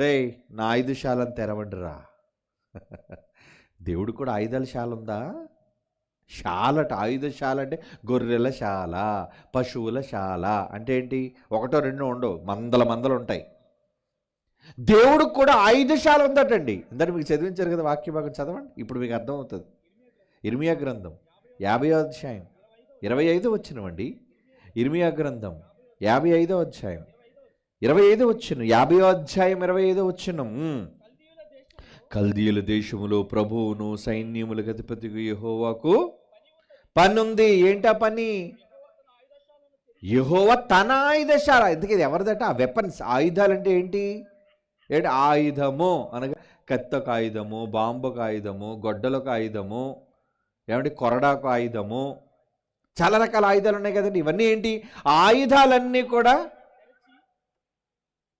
రే నా ఐదు శాలను తెరవండి రా దేవుడు కూడా ఆయుధాల శాల ఉందా? శాలట ఆయుధశాల అంటే గొర్రెల శాల పశువుల శాల అంటే ఏంటి? ఒకటో రెండో ఉండవు మందల మందలు ఉంటాయి. దేవుడికి కూడా ఆయుధశాల ఉందటండి. అందరు మీకు చదివించారు కదా వాక్య భాగం చదవండి. ఇప్పుడు మీకు అర్థమవుతుంది. ఇర్మియా గ్రంథం యాభై అధ్యాయం ఇరవై ఐదు వచ్చినవండి ఇర్మియా గ్రంథం యాభై ఐదో అధ్యాయం ఇరవై ఐదో వచ్చిన యాభై అధ్యాయం ఇరవై ఐదో వచ్చిన కల్దీయుల దేశములో ప్రభువును సైన్యముల గతిపతి యహోవాకు పని ఉంది. ఏంటా పని? యెహోవ తన ఆయుధశాల. ఎందుకు ఇది ఎవరిదట? ఆ వెపన్స్ ఆయుధాలు అంటే ఏంటి? ఏంటి? ఆయుధము అనగా కత్తొక ఆయుధము బాంబుకు ఆయుధము గొడ్డలకు ఆయుధము ఏమంటే కొరడాకు ఆయుధము చాలా రకాల ఆయుధాలు ఉన్నాయి కదండి. ఇవన్నీ ఏంటి? ఆయుధాలన్నీ కూడా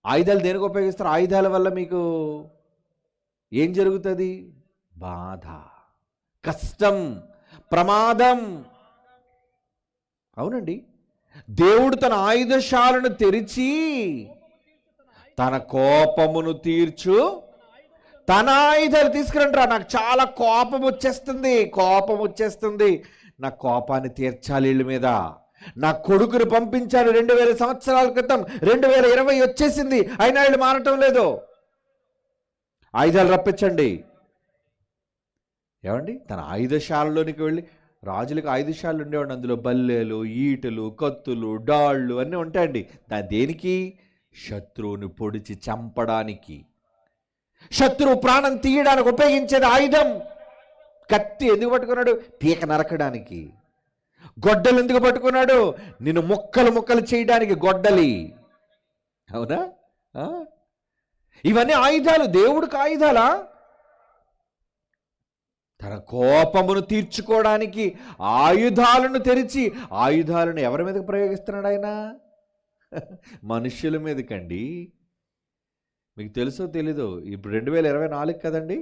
ఆయుధాలు దేనికి ఉపయోగిస్తారు? ఆయుధాల వల్ల మీకు ఏం జరుగుతుంది? బాధ కష్టం ప్రమాదం. అవునండి. దేవుడు తన ఆయుధశాలను తెరిచి తన కోపమును తీర్చు తన ఆయుధాలు తీసుకురంటారా నాకు చాలా కోపం వచ్చేస్తుంది కోపం వచ్చేస్తుంది. నా కోపాన్ని తీర్చాలి వీళ్ళ మీద. నా కొడుకును పంపించాను రెండు వేల సంవత్సరాల క్రితం. రెండు వేల ఇరవై వచ్చేసింది. అయినా వీళ్ళు మారటం లేదు. ఆయుధాలు రప్పించండి. ఏమండి? తన ఆయుధశాలలోనికి వెళ్ళి రాజులకు ఆయుధశాలలు ఉండేవాడు అందులో బల్లెలు ఈటలు కత్తులు డాళ్ళు అన్నీ ఉంటాయండి. దాని దేనికి? శత్రువుని పొడిచి చంపడానికి. శత్రువు ప్రాణం తీయడానికి ఉపయోగించేది ఆయుధం. కత్తి ఎందుకు పట్టుకున్నాడు? పీక నరకడానికి. గొడ్డలు ఎందుకు పట్టుకున్నాడు? నిన్ను ముక్కలు ముక్కలు చేయడానికి గొడ్డలి. అవునా? ఇవన్నీ ఆయుధాలు దేవుడికి ఆయుధాలా? తన కోపమును తీర్చుకోవడానికి ఆయుధాలను తెరిచి ఆయుధాలను ఎవరి మీదకి ప్రయోగిస్తున్నాడు ఆయన? మనుష్యుల మీదకండి. మీకు తెలుసో తెలీదో ఇప్పుడు రెండు వేల ఇరవై నాలుగు కదండి?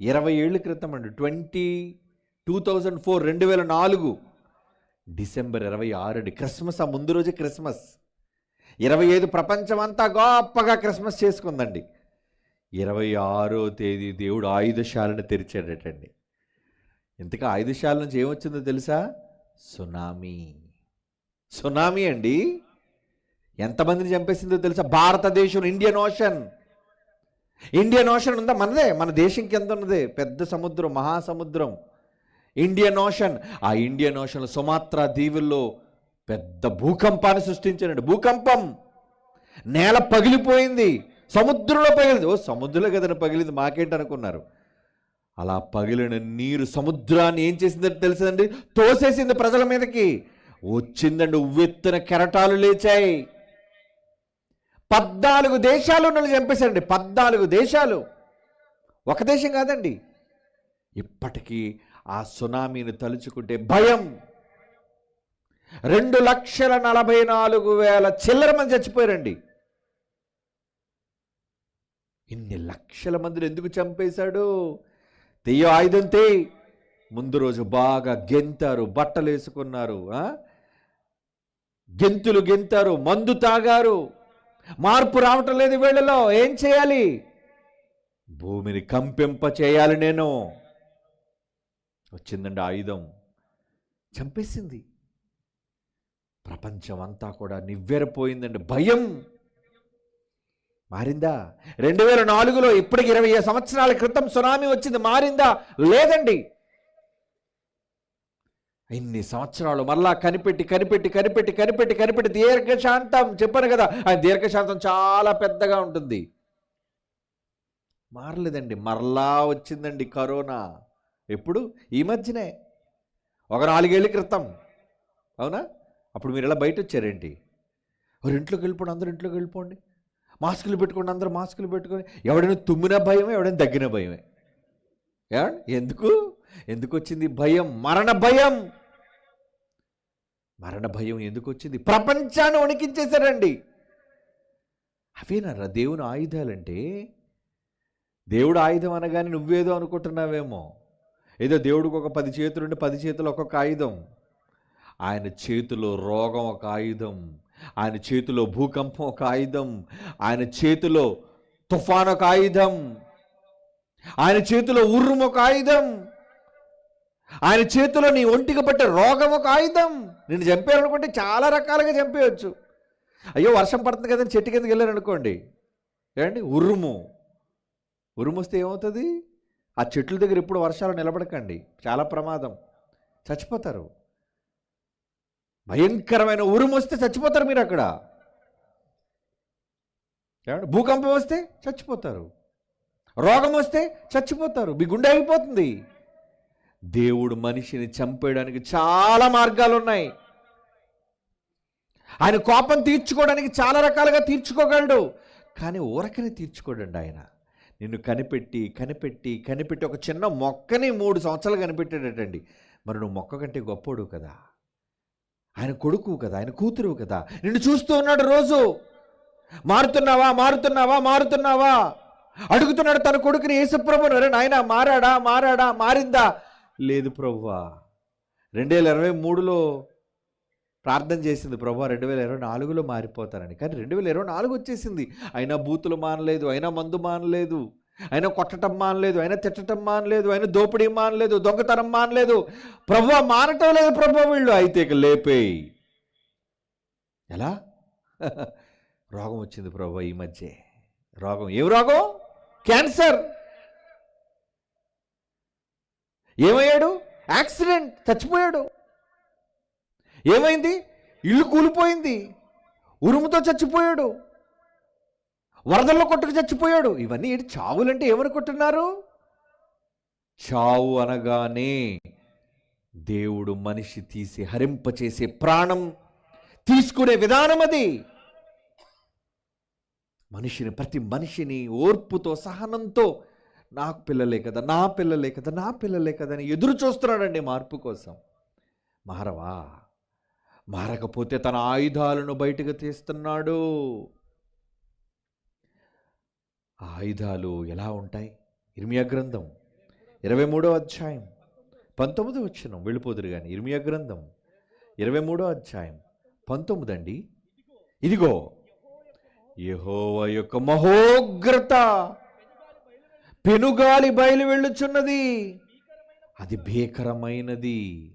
ఇరవై ఏళ్ళ క్రితం అండి ట్వంటీ టూ థౌజండ్ ఫోర్ రెండు వేల నాలుగు. డిసెంబర్ ఇరవై ఆరు క్రిస్మస్ ఆ ముందు రోజే క్రిస్మస్. ఇరవై ఐదు ప్రపంచం అంతా గొప్పగా క్రిస్మస్ చేసుకుందండి. ఇరవై ఆరో తేదీ దేవుడు ఆయుధశాలను తెరిచాడటండి. ఇంతగా ఆయుధశాల నుంచి ఏమొచ్చిందో తెలుసా? సునామీ. సునామీ అండి. ఎంతమందిని చంపేసిందో తెలుసా? భారతదేశం ఇండియన్ ఓషన్. ఇండియన్ ఓషన్ ఉందా? మనదే మన దేశం కింద ఉన్నదే. పెద్ద సముద్రం మహాసముద్రం. Indian ocean. ఆ ఇండియన్ ఓషన్ సుమాత్రా దీవుల్లో పెద్ద భూకంపాన్ని సృష్టించాడు భూకంపం. నేల పగిలిపోయింది. సముద్రంలో పగిలింది. ఓ సముద్రంలో కదండి పగిలింది. మాకేంటి అనుకున్నారు అలా పగిలిన నీరు సముద్రాన్ని ఏం చేసిందంటే తెలిసిందండి తోసేసింది ప్రజల మీదకి. వచ్చిందండి ఉవ్వెత్తున కెరటాలు లేచాయి. పద్నాలుగు దేశాలు ఉన్నది చంపేశారండి. పద్నాలుగు దేశాలు. ఒక దేశం కాదండి. ఇప్పటికీ ఆ ఆ సునామీని తలుచుకుంటే భయం. రెండు లక్షల నలభై నాలుగు వేల చిల్లర మంది చచ్చిపోయారండి. ఇన్ని లక్షల మందిని ఎందుకు చంపేశాడు? తెయ్యో ఆయుధం తే. ముందు రోజు బాగా గెంతారు బట్టలు వేసుకున్నారు గెంతులు గెంతారు మందు తాగారు. మార్పు రావటం లేదు వీళ్ళలో. ఏం చేయాలి? భూమిని కంపింప చేయాలి నేను. వచ్చిందండి ఆయుధం. చంపేసింది. ప్రపంచం అంతా కూడా నివ్వెరపోయిందండి. భయం. మారిందా? రెండు వేల నాలుగులో ఇప్పటికి ఇరవై సంవత్సరాల క్రితం సునామీ వచ్చింది. మారిందా? లేదండి. ఇన్ని సంవత్సరాలు మరలా కనిపెట్టి కనిపెట్టి కనిపెట్టి కనిపెట్టి కనిపెట్టి దీర్ఘశాంతం. చెప్పాను కదా ఆ దీర్ఘశాంతం చాలా పెద్దగా ఉంటుంది. మారలేదండి. మరలా వచ్చిందండి కరోనా. ఎప్పుడు? ఈ మధ్యనే. ఒక నాలుగేళ్ళ క్రితం. అవునా? అప్పుడు మీరు ఇలా బయట వచ్చారేంటి ఎవరు ఇంట్లోకి వెళ్ళిపోండి అందరూ ఇంట్లోకి వెళ్ళిపోండి. మాస్కులు పెట్టుకోండి అందరూ మాస్కులు పెట్టుకొని ఎవడైనా తుమ్మిన భయమే ఎవడైనా దగ్గిన భయమే. ఎందుకు ఎందుకు? వచ్చింది భయం? మరణ భయం! మరణ భయం ఎందుకు వచ్చింది ప్రపంచాన్ని వణికించేశారండి. అవేనరా దేవుని ఆయుధాలంటే? దేవుడు ఆయుధం అనగానే నువ్వేదో అనుకుంటున్నావేమో. ఏదో దేవుడికి ఒక పది చేతులుంటే పది చేతులు ఒక్కొక్క ఆయుధం. ఆయన చేతిలో రోగం ఒక ఆయుధం. ఆయన చేతిలో భూకంపం ఒక ఆయుధం. ఆయన చేతిలో తుఫాన్ ఒక ఆయుధం. ఆయన చేతిలో ఉర్రుము ఒక ఆయుధం. ఆయన చేతిలో నీ ఒంటికి పట్టే రోగం ఒక ఆయుధం. నేను చంపేయాలనుకుంటే చాలా రకాలుగా చంపేయచ్చు. అయ్యో వర్షం పడుతుంది కదని చెట్టు కిందకి వెళ్ళారు అనుకోండి ఏమండి ఉరుము. ఉరుము వస్తే ఏమవుతుంది? ఆ చెట్ల దగ్గర ఎప్పుడు వర్షాలు నిలబడకండి. చాలా ప్రమాదం. చచ్చిపోతారు. భయంకరమైన ఉరుము వస్తే చచ్చిపోతారు మీరు అక్కడ. ఏమండి? భూకంపం వస్తే చచ్చిపోతారు. రోగం వస్తే చచ్చిపోతారు. మీ గుండె అయిపోతుంది దేవుడు మనిషిని చంపేయడానికి చాలా మార్గాలు ఉన్నాయి ఆయన కోపం తీర్చుకోవడానికి చాలా రకాలుగా తీర్చుకోగలడు. కానీ ఊరకని తీర్చుకోడండి ఆయన. నిన్ను కనిపెట్టి కనిపెట్టి కనిపెట్టి ఒక చిన్న మొక్కని మూడు సంవత్సరాలు కనిపెట్టాడటండి మరి నువ్వు మొక్క కంటే గొప్పోడు కదా. ఆయన కొడుకు కదా ఆయన కూతురు కదా. నిన్ను చూస్తూ ఉన్నాడు రోజు. మారుతున్నావా మారుతున్నావా మారుతున్నావా? అడుగుతున్నాడు తన కొడుకుని యేసుప్రభు అరే నాయన మారాడా మారాడా మారిందా? లేదు ప్రభువా రెండు వేల ఇరవై మూడులో ప్రార్థన చేసింది ప్రభు రెండు వేల ఇరవై నాలుగులో మారిపోతానని. కానీ రెండు వేల ఇరవై నాలుగు వచ్చేసింది. అయినా బూతులు మానలేదు అయినా మందు మానలేదు అయినా కొట్టటం మానలేదు అయినా తిట్టడం మానలేదు అయినా దోపిడీ మానలేదు దొంగతనం మానలేదు. ప్రభు మానటం లేదు ప్రభు వీళ్ళు. అయితే ఇక లేపేయి. ఎలా? రోగం వచ్చింది ప్రభు ఈ మధ్య. రోగం. ఏం రోగం? క్యాన్సర్. ఏమయ్యాడు? యాక్సిడెంట్. చచ్చిపోయాడు. ఏమైంది? ఇల్లు కూలిపోయింది. ఉరుముతో చచ్చిపోయాడు. వరదల్లో కొట్టుకు చచ్చిపోయాడు. ఇవన్నీ ఏంటి చావులంటే ఏమనుకుంటున్నారు చావు అనగానే దేవుడు మనిషి తీసి హరింపచేసే ప్రాణం తీసుకునే విధానం అది. మనిషిని ప్రతి మనిషిని ఓర్పుతో సహనంతో నాకు పిల్లలే కదా నా పిల్లలే కదా నా పిల్లలే కదా అని ఎదురు చూస్తున్నాడండి మార్పు కోసం. మారవా? మారకపోతే తన ఆయుధాలను బయటకు తీస్తున్నాడు. ఆ ఆయుధాలు ఎలా ఉంటాయి? ఇర్మియా గ్రంథం ఇరవై మూడో అధ్యాయం. పంతొమ్మిది వచ్చిన వెళ్ళిపోదురు కానీ ఇర్మియా గ్రంథం ఇరవై మూడో అధ్యాయం. పంతొమ్మిది అండి. ఇదిగో యహోవ యొక్క మహోగ్రత పెనుగాలి బయలు వెళ్ళుచున్నది. అది భీకరమైనది.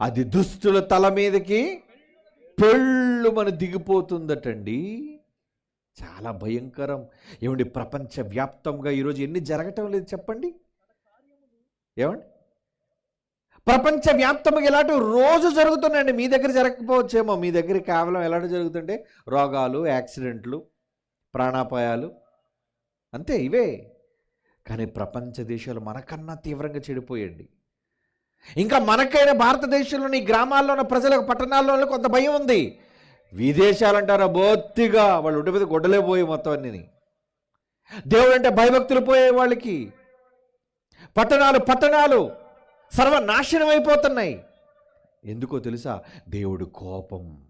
అది దుస్తుల తల మీదకి పెళ్ళు మన దిగిపోతుందటండి. చాలా భయంకరం. ఏమండి ప్రపంచ వ్యాప్తంగా ఈరోజు ఎన్ని జరగటం లేదు చెప్పండి. ఏమండి? ప్రపంచ వ్యాప్తంగా ఇలాంటి రోజు జరుగుతున్నాయండి. మీ దగ్గర జరగకపోవచ్చేమో. మీ దగ్గర కేవలం ఎలాంటి జరుగుతుంటే రోగాలు యాక్సిడెంట్లు ప్రాణాపాయాలు. అంతే ఇవే. కానీ ప్రపంచ దేశాలు మనకన్నా తీవ్రంగా చెడిపోయండి ఇంకా మనకైనా భారతదేశంలోని గ్రామాల్లో ఉన్న ప్రజలకు పట్టణాల్లో కొంత భయం ఉంది. విదేశాలు అంటారా బొత్తిగా వాళ్ళు ఒంటి మీద గొడ్డలే పోయి మొత్తం అన్ని దేవుడు అంటే భయభక్తులు పోయే వాళ్ళకి. పట్టణాలు పట్టణాలు సర్వనాశనం అయిపోతున్నాయి. ఎందుకో తెలుసా? దేవుడు కోపం.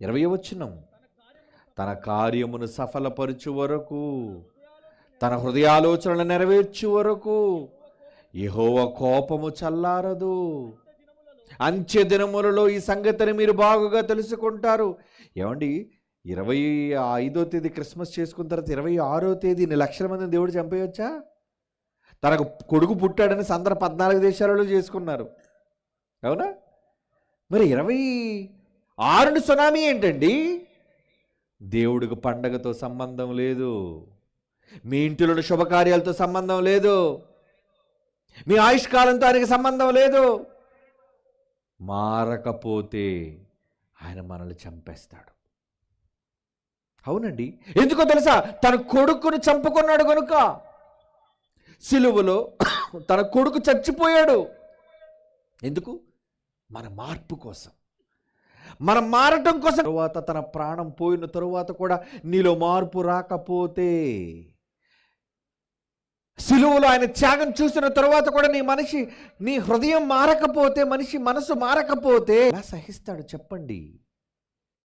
ఇరవై వచ్చినం తన కార్యమును సఫలపరచు వరకు తన హృదయాలోచనలు నెరవేర్చు వరకు యెహోవా కోపము చల్లారదు. అంచె దినములలో ఈ సంగతిని మీరు బాగుగా తెలుసుకుంటారు. ఏమండి? ఇరవై ఐదో తేదీ క్రిస్మస్ చేసుకున్న తర్వాత ఇరవై ఆరో తేదీని లక్షల మందిని దేవుడు చంపేయొచ్చా? తనకు కొడుకు పుట్టాడని సందర పద్నాలుగు దేశాలలో చేసుకున్నారు. అవునా? మరి ఇరవై ఆరుని సునామీ ఏంటండి? దేవుడికి పండగతో సంబంధం లేదు. మీ ఇంటిలోని శుభకార్యాలతో సంబంధం లేదు. మీ ఆయుష్కాలంతో ఆయనకి సంబంధం లేదు. మారకపోతే ఆయన మనల్ని చంపేస్తాడు. అవునండి. ఎందుకో తెలుసా? తన కొడుకును చంపుకున్నాడు కనుక సిలువలో తన కొడుకు చచ్చిపోయాడు. ఎందుకు? మన మార్పు కోసం. మనం మారటం కోసం. తరువాత తన ప్రాణం పోయిన తరువాత కూడా నీలో మార్పు రాకపోతే సిలువలో ఆయన త్యాగం చూసిన తరువాత కూడా నీ మనిషి నీ హృదయం మారకపోతే మనిషి మనసు మారకపోతే ఎలా సహిస్తాడు చెప్పండి?